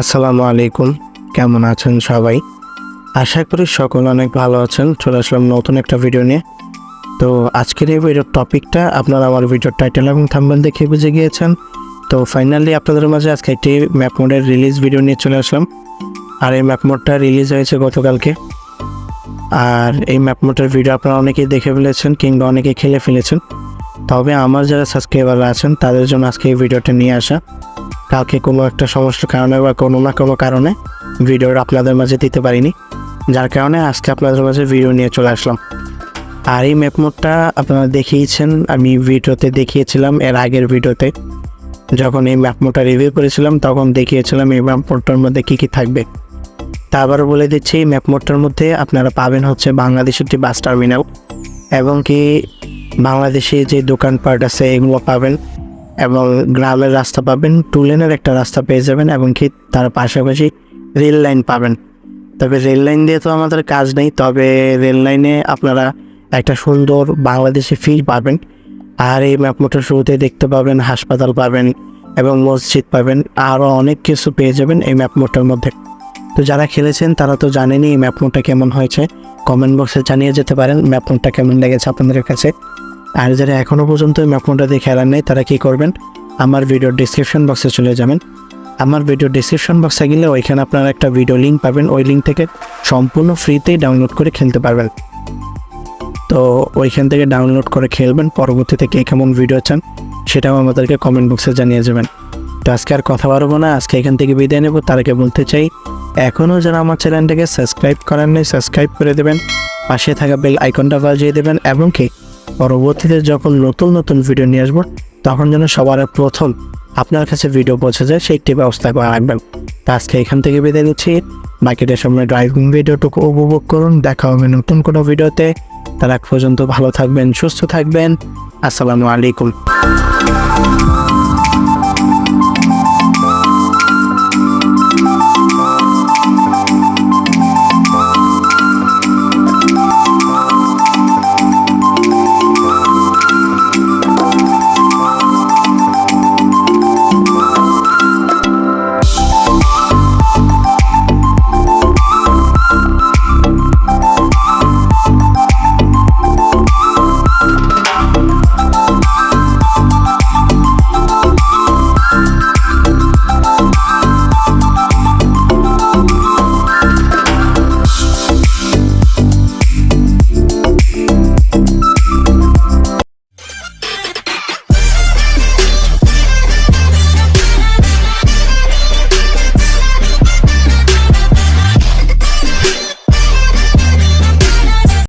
আসসালামু আলাইকুম। কেমন আছেন সবাই? আশা করি সকল অনেক ভালো আছেন। চলে আসলাম নতুন একটা ভিডিও নিয়ে। তো আজকের এই ভিডিওর টপিকটা আপনারা আমার ভিডিওর টাইটেল এবং থাম্বেল দেখে বুঝে গিয়েছেন। তো ফাইনালি আপনাদের মাঝে আজকে একটি ম্যাপ মোডের রিলিজ ভিডিও নিয়ে চলে আসলাম। আর এই ম্যাপ মোডটা রিলিজ হয়েছে গতকালকে। আর এই ম্যাপ মোডের ভিডিও আপনারা অনেকেই দেখে ফেলেছেন কিংবা অনেকেই খেলে ফেলেছেন। তবে আমার যারা সাবস্ক্রাইবার আছেন, তাদের জন্য আজকে এই ভিডিওটা নিয়ে আসা। কালকে কোনো একটা সমস্যার কারণে বা কোনো না কোনো কারণে ভিডিওটা আপনাদের মাঝে দিতে পারিনি। যার কারণে আজকে আপনাদের মাঝে ভিডিও নিয়ে চলে আসলাম। আর এই ম্যাপ মোডটা আপনারা দেখিয়েছেন, আমি ভিডিওতে দেখিয়েছিলাম এর আগের ভিডিওতে। যখন এই ম্যাপ মোডটা রিভিউ করেছিলাম, তখন দেখিয়েছিলাম এই ম্যাপ মোডটার মধ্যে কী কী থাকবে। তারপর বলে দিচ্ছি, এই ম্যাপ মোডটার মধ্যে আপনারা পাবেন হচ্ছে বাংলাদেশের একটি বাস টার্মিনাল এবং কি বাংলাদেশে যে দোকানপাট আছে, এগুলো পাবেন। এবং গ্রামের রাস্তা পাবেন টু লেনের একটা রাস্তা পেয়ে যাবেন এবং কি তার পাশাপাশি রেল লাইন পাবেন। তবে রেল লাইন দিয়ে তো আমাদের কাজ নেই, তবে রেল লাইনে আপনারা একটা সুন্দর বাংলাদেশি ফিল পাবেন। আর এই ম্যাপ মোটর শুরুতে দেখতে পাবেন, হাসপাতাল পাবেন এবং মসজিদ পাবেন আরও অনেক কিছু পেয়ে যাবেন এই ম্যাপ মোটটার মধ্যে। তো যারা খেলেছেন, তারা তো জানেনই এই ম্যাপ মোডটা কেমন হয়েছে। কমেন্ট বক্সে জানিয়ে যেতে পারেন ম্যাপ মোডটা কেমন লেগেছে আপনাদের কাছে। আর যারা এখনও পর্যন্ত এই ম্যাপ দিয়ে খেলার নেই, তারা কী করবেন? আমার ভিডিওর ডিসক্রিপশন বক্সে চলে যাবেন। আমার ভিডিও ডিসক্রিপশন বক্সে গেলে ওইখানে আপনারা একটা ভিডিও লিঙ্ক পাবেন। ওই লিঙ্ক থেকে সম্পূর্ণ ফ্রিতেই ডাউনলোড করে খেলতে পারবেন। তো ওইখান থেকে ডাউনলোড করে খেলবেন। পরবর্তীতে কে কেমন ভিডিও চান, সেটাও আমাদেরকে কমেন্ট বক্সে জানিয়ে যাবেন। তো আজকে আর কথা বাড়বো না। আজকে এখান থেকে বিদায় নেব। তার আগে বলতে চাই এখনও যারা আমার চ্যানেলটাকে সাবস্ক্রাইব করেন নাই সাবস্ক্রাইব করে দেবেন। পাশে থাকা বেল আইকনটা বাজিয়ে দেবেন। এবং কি পরবর্তীতে যখন নতুন নতুন ভিডিও নিয়ে আসব, তখন যেন সবার প্রথম আপনার কাছে ভিডিও পৌঁছে যায় সেইটি ব্যবস্থা করে রাখবেন আজকে এখান থেকে বিদায় নিচ্ছি। মার্কেটের সময় ড্রাইভিং ভিডিওটুকু উপভোগ করুন। দেখা হবে নতুন কোনো ভিডিওতে তার পর্যন্ত ভালো থাকবেন, সুস্থ থাকবেন। আসসালামু আলাইকুম।